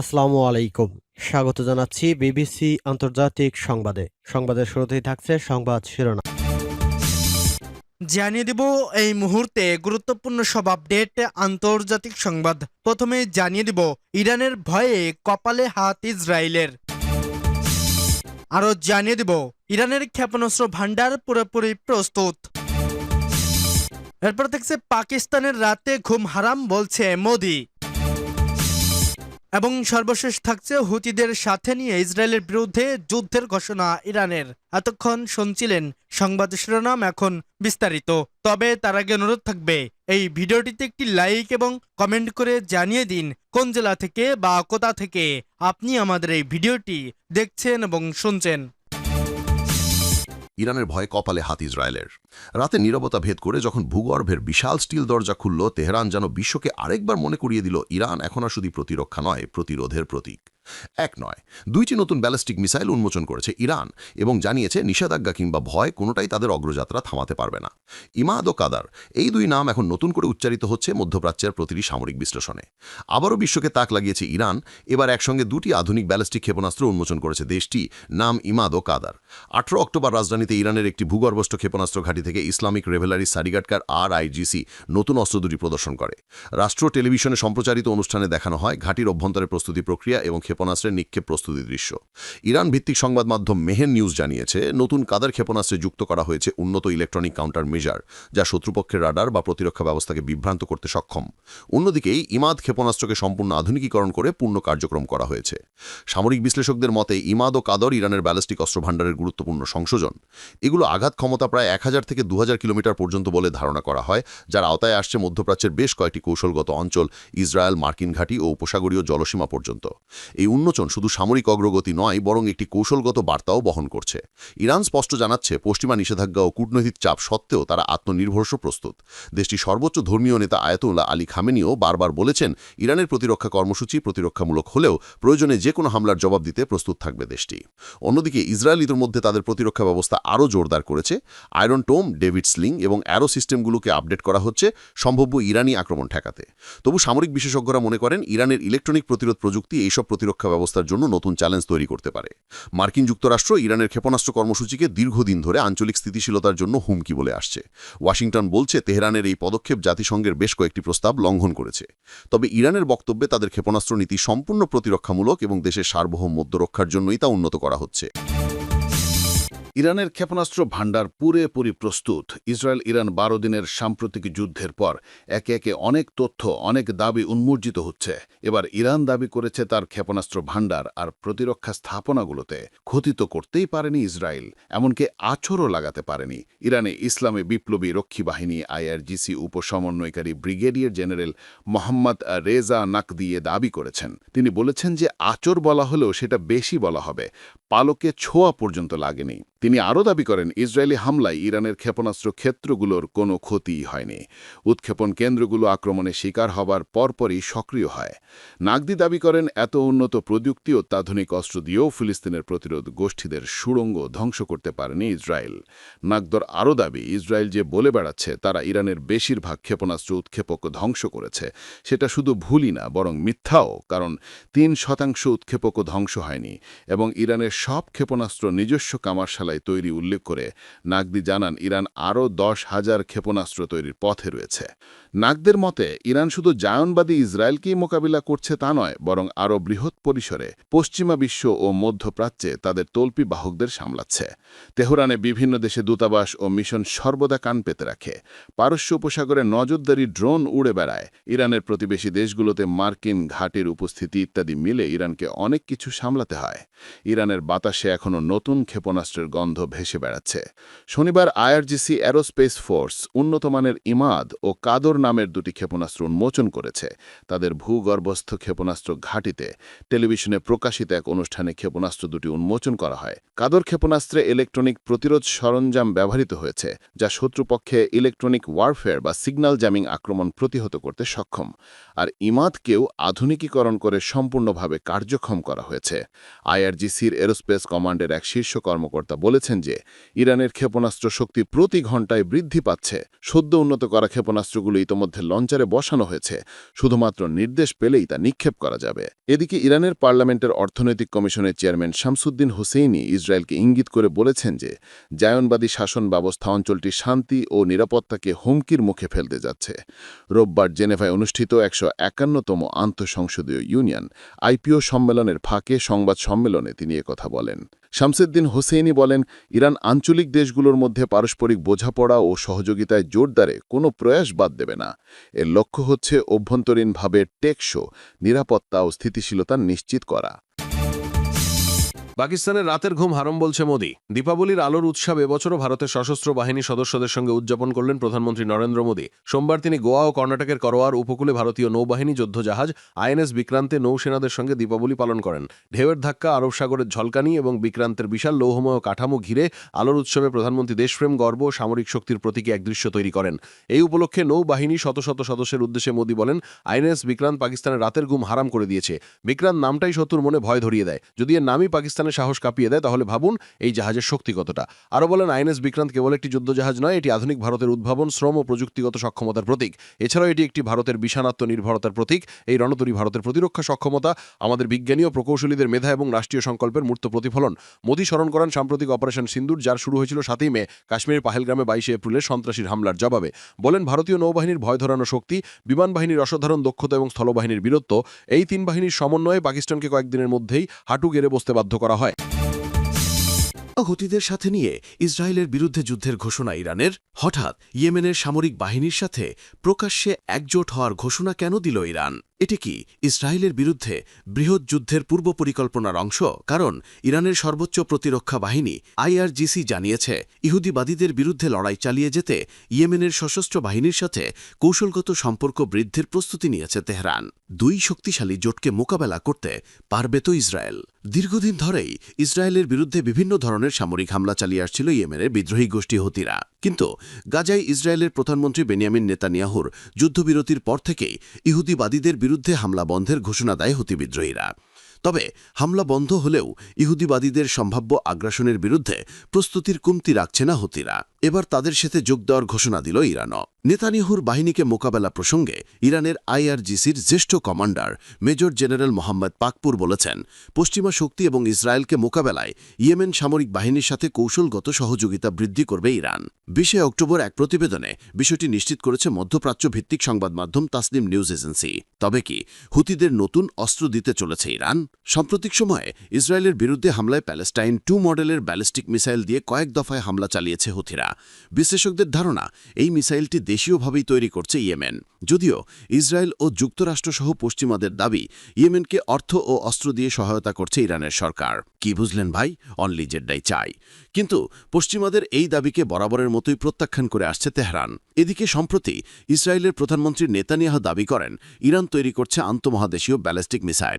আসসালামু আলাইকুম। স্বাগত জানাচ্ছি বিবিসি আন্তর্জাতিক সংবাদে। সংবাদের শুরুতেই থাকছে সংবাদ শিরোনাম। জানিয়ে দেব, এই মুহূর্তে গুরুত্বপূর্ণ সব আপডেট আন্তর্জাতিক সংবাদ। প্রথমে জানিয়ে দেব, ইরানের ভয়ে কপালে হাত ইসরায়েলের। আরও জানিয়ে দেব, ইরানের ক্ষেপণাস্ত্র ভান্ডার পুরোপুরি প্রস্তুত। এরপর দেখছে, পাকিস্তানের রাতে ঘুম হারাম বলছে মোদি। এবং সর্বশেষ থাকছে হুতিদের সাথে নিয়ে ইসরায়েলের বিরুদ্ধে যুদ্ধের ঘোষণা ইরানের। এতক্ষণ শুনছিলেন সংবাদ শিরোনাম এখন বিস্তারিত। তবে তার আগে অনুরোধ থাকবে, এই ভিডিওটিতে একটি লাইক এবং কমেন্ট করে জানিয়ে দিন কোন জেলা থেকে বা কোথা থেকে আপনি আমাদের এই ভিডিওটি দেখছেন এবং শুনছেন। ইরানের ভয়ে কপালে হাত ইসরায়েলের। রাতে নিরবতা ভেদ করে যখন ভূগর্ভের বিশাল স্টিল দরজা খুলল, তেহরান যেন বিশ্বকে আরেকবার মনে করিয়ে দিল, ইরান এখন আর শুধু প্রতিরক্ষা নয়, প্রতিরোধের প্রতীক। এক নয়। দুইটি নতুন ব্যালিস্টিক মিসাইল উন্মোচন করেছে ইরান এবং জানিয়েছে নিষেধাজ্ঞা কিংবা ভয় কোনোটাই তাদের অগ্রযাত্রা থামাতে পারবে না। ইমাদ ও কাদার এই দুই নাম এখন নতুন করে উচ্চারিত হচ্ছে মধ্যপ্রাচ্যের প্রতিটি সামরিক বিশ্লেষণে। আবারও বিশ্বকে তাক লাগিয়েছে ইরান, এবার একসঙ্গে দুটি আধুনিক ব্যালিস্টিক ক্ষেপণাস্ত্র উন্মোচন করেছে দেশটি, নাম ইমাদ ও কাদার। আঠারো অক্টোবর রাজধানীতে ইরানের একটি ভূগর্ভস্থ ক্ষেপণাস্ত্র ঘাঁটি থেকে ইসলামিক রেভেলারি সারিগাটকার আর আইজিসি নতুন অস্ত্র দুটি প্রদর্শন করে। রাষ্ট্র টেলিভিশনে সম্প্রচারিত অনুষ্ঠানে দেখানো হয় ঘাঁটির অভ্যন্তরে প্রস্তুতি প্রক্রিয়া এবং ক্ষেপণাস্ত্রের নিক্ষেপ প্রস্তুতি দৃশ্য। ইরান ভিত্তিক সংবাদ মাধ্যম মেহের নিউজ জানিয়েছে, নতুন কাদার ক্ষেপণাস্ত্রে যুক্ত করা হয়েছে উন্নত ইলেকট্রনিক কাউন্টার মেজার যা শত্রুপক্ষের রাডার বা প্রতিরক্ষা ব্যবস্থাকে বিভ্রান্ত করতে সক্ষম। অন্যদিকে ইমাদ ক্ষেপণাস্ত্রকে সম্পূর্ণ আধুনিকীকরণ করে পূর্ণ কার্যক্রম করা হয়েছে। সামরিক বিশ্লেষকদের মতে, ইমাদ ও কাদর ইরানের ব্যালিস্টিক অস্ত্র ভাণ্ডারের গুরুত্বপূর্ণ সংশোধন। এগুলো আঘাত ক্ষমতা প্রায় এক হাজার থেকে দু হাজার কিলোমিটার পর্যন্ত বলে ধারণা করা হয়, যার আওতায় আসছে মধ্যপ্রাচ্যের বেশ কয়েকটি কৌশলগত অঞ্চল, ইসরায়েল, মার্কিন ঘাঁটি ও উপসাগরীয় জলসীমা পর্যন্ত। এই উন্মোচন শুধু সামরিক অগ্রগতি নয়, বরং একটি কৌশলগত বার্তাও বহন করছে। ইরান স্পষ্ট জানাচ্ছে, পশ্চিমা নিষেধাজ্ঞা ও কূটনৈতিক চাপ সত্ত্বেও তারা আত্মনির্ভরস্ব প্রস্তুত। দেশটির সর্বোচ্চ ধর্মীয় নেতা আয়াতুল্লাহ আলী খামেনিও বারবার বলেছেন, ইরানের প্রতিরক্ষা কর্মসূচি প্রতিরক্ষামূলক হলেও প্রয়োজনে যে কোনো হামলার জবাব দিতে প্রস্তুত থাকবে দেশটি। অন্যদিকে, ইসরায়েল ইতিমধ্যে তাদের প্রতিরক্ষা ব্যবস্থা আরও জোরদার করেছে। আয়রন টোম, ডেভিড স্লিং এবং অ্যারো সিস্টেমগুলোকে আপডেট করা হচ্ছে সম্ভাব্য ইরানি আক্রমণ ঠেকাতে। তবু সামরিক বিশেষজ্ঞরা মনে করেন, ইরানের ইলেকট্রনিক প্রতিরোধ প্রযুক্তি এইসব প্রতিরক্ষা ব্যবস্থার জন্য নতুন চ্যালেঞ্জ তৈরি করতে পারে। মার্কিন যুক্তরাষ্ট্র ইরানের ক্ষেপণাস্ত্র কর্মসূচিকে দীর্ঘদিন ধরে আঞ্চলিক স্থিতিশীলতার জন্য হুমকি বলে আসছে। ওয়াশিংটন বলছে, তেহরানের এই পদক্ষেপ জাতিসংঘের বেশ কয়েকটি প্রস্তাব লঙ্ঘন করেছে। তবে ইরানের বক্তব্যে তাদের ক্ষেপণাস্ত্র নীতি সম্পূর্ণ প্রতিরক্ষামূলক এবং দেশের সার্বভৌমত্ব রক্ষার জন্যই তা উন্নত করা হচ্ছে। ইরানের ক্ষেপণাস্ত্র ভাণ্ডার পুরোপুরি প্রস্তুত। ইসরায়েল ইরান বারো দিনের সাম্প্রতিক যুদ্ধের পর একে একে অনেক তথ্য, অনেক দাবি উন্মোচিত হচ্ছে। এবার ইরান দাবি করেছে তার ক্ষেপণাস্ত্র ভাণ্ডার আর প্রতিরক্ষা স্থাপনাগুলোতে ক্ষতি তো করতেই পারেনি ইসরায়েল, এমনকি আছরও লাগাতে পারেনি। ইরানে ইসলামে বিপ্লবী রক্ষী বাহিনী, আইআরজিসি উপসমন্বয়কারী ব্রিগেডিয়ার জেনারেল মোহাম্মদ রেজা নাকদিয়ে দাবি করেছেন। তিনি বলেছেন যে আচর বলা হলেও সেটা বেশি বলা হবে। পালকে ছোঁয়া পর্যন্ত লাগেনি। তিনি আরও দাবি করেন, ইসরায়েলি হামলায় ইরানের ক্ষেপণাস্ত্র ক্ষেত্রগুলোর কোনো ক্ষতিই হয়নি। উৎক্ষেপণ কেন্দ্রগুলো আক্রমণে শিকার হবার পরপরই সক্রিয় হয়। নাগদি দাবি করেন, এত উন্নত প্রযুক্তি অত্যাধুনিক অস্ত্র দিয়েও ফিলিস্তিনের প্রতিরোধ গোষ্ঠীদের সুড়ঙ্গ ধ্বংস করতে পারেনি ইসরায়েল। নাগদর আরও দাবি, ইসরায়েল যে বলে বেড়াচ্ছে, তারা ইরানের বেশিরভাগ ক্ষেপণাস্ত্র উৎক্ষেপক ধ্বংস করেছে। সেটা শুধু ভুলই না, বরং মিথ্যাও, কারণ তিন শতাংশ উৎক্ষেপকও ধ্বংস হয়নি এবং ইরানের সব ক্ষেপণাস্ত্র নিজস্ব কামারশালায় তৈরি উল্লেখ করে নাগদি জানান ইরান আরও দশ হাজার ক্ষেপণাস্ত্র তৈরির পথে রয়েছে। নাগদের মতে, ইরান শুধু জায়নবাদী ইসরায়েলকেই মোকাবিলা করছে তা নয়, বরং আরও বৃহৎ পরিসরে পশ্চিমা বিশ্ব ও মধ্যপ্রাচ্যে তাদের তল্পি বাহকদের সামলাচ্ছে। তেহরানে বিভিন্ন দেশে দূতাবাস ও মিশন সর্বদা কান পেতে রাখে। পারস্য উপসাগরে নজরদারি ড্রোন উড়ে বেড়ায়। ইরানের প্রতিবেশী দেশগুলোতে মার্কিন ঘাটের উপস্থিতি ইত্যাদি মিলে ইরানকে অনেক কিছু সামলাতে হয়। ইরানের বাতাসে এখনও নতুন ক্ষেপণাস্ত্রের গন্ধ ভেসে বেড়াচ্ছে। শনিবার আইআরজিসি অ্যারোস্পেস ফোর্স, উন্নতমানের ইমাদ ও কাদর নামের দুটি ক্ষেপণাস্ত্র উন্মোচন করেছে। তাদের ভূগর্ভস্থ ক্ষেপণাস্ত্র ঘাটিতে টেলিভিশনে প্রকাশিত এক অনুষ্ঠানে ক্ষেপণাস্ত্র দুটি উন্মোচন করা হয়। কাদর ক্ষেপণাস্ত্রে ইলেকট্রনিক প্রতিরোধ সরঞ্জাম ব্যবহৃত হয়েছে, যা শত্রুপক্ষে ইলেকট্রনিক ওয়ারফেয়ার বা সিগন্যাল জ্যামিং আক্রমণ প্রতিহত করতে সক্ষম। আর ইমাদকেও আধুনিকীকরণ করে সম্পূর্ণভাবে কার্যক্ষম করা হয়েছে। আইআরজিসির এরোস্পেস কমান্ডের এক শীর্ষ কর্মকর্তা বলেছেন যে, ইরানের ক্ষেপণাস্ত্র শক্তি প্রতি ঘন্টায় বৃদ্ধি পাচ্ছে। সদ্য উন্নত করা ক্ষেপণাস্ত্রগুলো ইতোমধ্যে লঞ্চারে বসানো হয়েছে। শুধুমাত্র নির্দেশ পেলেই তা নিক্ষেপ করা যাবে। এদিকে ইরানের পার্লামেন্টের অর্থনৈতিক কমিশনের চেয়ারম্যান শামসুদ্দিন হুসেইনি ইসরায়েলকে ইঙ্গিত করে বলেছেন যে, জায়নবাদী শাসন ব্যবস্থা অঞ্চলটি শান্তি ও নিরাপত্তাকে হুমকির মুখে ফেলতে যাচ্ছে। রোববার জেনেভায় অনুষ্ঠিত একশো একান্নতম আন্তঃসংসদীয় ইউনিয়ন আইপিও সম্মেলনের ফাঁকে সংবাদ সম্মেলনে তিনি কথা বলেন। শামসুদ্দিন হোসেইনি বলেন, ইরান আঞ্চলিক দেশগুলোর মধ্যে পারস্পরিক বোঝাপড়া ও সহযোগিতায় জোরদারে কোনো প্রয়াস বাদ দেবে না। এর লক্ষ্য হচ্ছে অভ্যন্তরীণভাবে টেকসো নিরাপত্তা ও স্থিতিশীলতা নিশ্চিত করা। পাকিস্তানের রাতের ঘুম হারম বলছে মোদী। দীপাবলির আলোর উৎসব এবছরও ভারতের সশস্ত্র বাহিনী সদস্যদের সঙ্গে উদযাপন করলেন প্রধানমন্ত্রী নরেন্দ্র মোদী। সোমবার তিনি গোয়া ও কর্ণাটকের করোয়ার উপকূলে ভারতীয় নৌবাহিনী, যুদ্ধজাহাজ, আইএনএস বিক্রান্তে নৌসেনাদের সঙ্গে দীপাবলি পালন করেন। ঢেউয়ের ধাক্কা, আরব সাগরের ঝলকানি এবং বিক্রান্তের বিশাল লৌহময় কাঠামো ঘিরে আলোর উৎসবে প্রধানমন্ত্রী দেশপ্রেম, গর্ব ও সামরিক শক্তির প্রতীকে এক দৃশ্য তৈরি করেন। এই উপলক্ষে নৌবাহিনী শত শত সদস্যের উদ্দেশ্যে মোদী বলেন, আইএনএস বিক্রান্ত পাকিস্তানের রাতের ঘুম হারাম করে দিয়েছে। বিক্রান্ত নামটাই শত্রুর মনে ভয় ধরিয়ে দেয়। যদি এর নামই পাকিস্তানের সাহস কাঁপিয়ে দেয়, তাহলে ভাবুন এই জাহাজের শক্তি কতটা। আরও বলেন, আইএনএস বিক্রান্ত কেবল একটি যুদ্ধজাহাজ নয়, এটি আধুনিক ভারতের উদ্ভাবন, শ্রম ও প্রযুক্তিগত সক্ষমতার প্রতীক। এছাড়াও এটি একটি ভারতের বিশানাত্ম নির্ভরতার প্রতীক, এই রণতরী ভারতের প্রতিরক্ষা সক্ষমতা, আমাদের বিজ্ঞানী ও প্রকৌশলীদের মেধা এবং রাষ্ট্রীয় সংকল্পের মূর্ত প্রতিফলন। মোদী স্মরণ করেন সাম্প্রতিক অপারেশন সিন্দুর, যার শুরু হয়েছিল সাতই মে, কাশ্মীরের পাহেলগ্রামে বাইশে এপ্রিলের সন্ত্রাসীর হামলার জবাবে। বলেন, ভারতীয় নৌবাহিনীর ভয় ধরানো শক্তি, বিমান বাহিনীর অসাধারণ দক্ষতা এবং স্থলবাহিনীর বীরত্ব, এই তিন বাহিনীর সমন্বয়ে পাকিস্তানকে কয়েকদিনের মধ্যেই হাঁটু গেড়ে বসতে বাধ্য করা হয়। হুতিদের সাথে নিয়ে ইসরায়েলের বিরুদ্ধে যুদ্ধের ঘোষণা ইরানের। হঠাৎ ইয়েমেনের সামরিক বাহিনীর সাথে প্রকাশ্যে একজোট হওয়ার ঘোষণা কেন দিল ইরান? এটি কি ইসরায়েলের বিরুদ্ধে বৃহৎ যুদ্ধের পূর্ব পরিকল্পনার অংশ? কারণ ইরানের সর্বোচ্চ প্রতিরক্ষা বাহিনী আইআরজিসি জানিয়েছে, ইহুদিবাদীদের বিরুদ্ধে লড়াই চালিয়ে যেতে ইয়েমেনের সশস্ত্র বাহিনীর সাথে কৌশলগত সম্পর্ক বৃদ্ধির প্রস্তুতি নিয়েছে তেহরান। দুই শক্তিশালী জোটকে মোকাবেলা করতে পারবে তো ইসরায়েল। দীর্ঘদিন ধরেই ইসরায়েলের বিরুদ্ধে বিভিন্ন ধরনের সামরিক হামলা চালিয়ে আসছিল ইয়েমেনের বিদ্রোহী গোষ্ঠী হতিরা। কিন্তু গাজায় ইসরায়েলের প্রধানমন্ত্রী বেনিয়ামিন নেতানিয়াহুর যুদ্ধবিরতির পর থেকেই ইহুদিবাদীদের বিরুদ্ধে হামলা বন্ধের ঘোষণা দেয় হুতি বিদ্রোহীরা। তবে হামলা বন্ধ হলেও ইহুদিবাদীদের সম্ভাব্য আগ্রাসনের বিরুদ্ধে প্রস্তুতির কমতি রাখছে না হুতিরা। এবার তাদের সাথে যোগ দেওয়ার ঘোষণা দিল ইরানও। নেতানিয়াহুর বাহিনীকে মোকাবেলা প্রসঙ্গে ইরানের আইআরজিসির জ্যেষ্ঠ commander major general Mohammad Pakpour বলেছেন, পশ্চিমা শক্তি এবং ইসরায়েলকে মোকাবেলায় ইয়েমেন সামরিক বাহিনীর সাথে কৌশলগত সহযোগিতা বৃদ্ধি করবে ইরান। বিশে অক্টোবর এক প্রতিবেদনে বিষয়টি নিশ্চিত করেছে মধ্যপ্রাচ্য ভিত্তিক সংবাদ মাধ্যম তাসনিম নিউজ এজেন্সি। তবে কি, হুতিদের নতুন অস্ত্র দিতে চলেছে ইরান? সাম্প্রতিক সময়ে ইসরায়েলের বিরুদ্ধে হামলায় প্যালেস্টাইন টু মডেলের ব্যালিস্টিক মিসাইল দিয়ে কয়েক দফায় হামলা চালিয়েছে হুথিরা বিশ্লেষকদের ধারণা, এই মিসাইলটি দেশীয়ভাবেই তৈরি করছে ইয়েমেন। যদিও ইসরায়েল ও যুক্তরাষ্ট্রসহ পশ্চিমাদের দাবি, ইয়েমেনকে অর্থ ও অস্ত্র দিয়ে সহায়তা করছে ইরানের সরকার। কি বুঝলেন ভাই? অনলি জেড্ডাই চাই। কিন্তু পশ্চিমাদের এই দাবিকে বরাবরের মতোই প্রত্যাখ্যান করে আসছে তেহরান। এদিকে সম্প্রতি ইসরায়েলের প্রধানমন্ত্রী নেতানিয়াহ দাবি করেন, ইরান তৈরি করছে আন্তমহাদেশীয় ব্যালিস্টিক মিসাইল।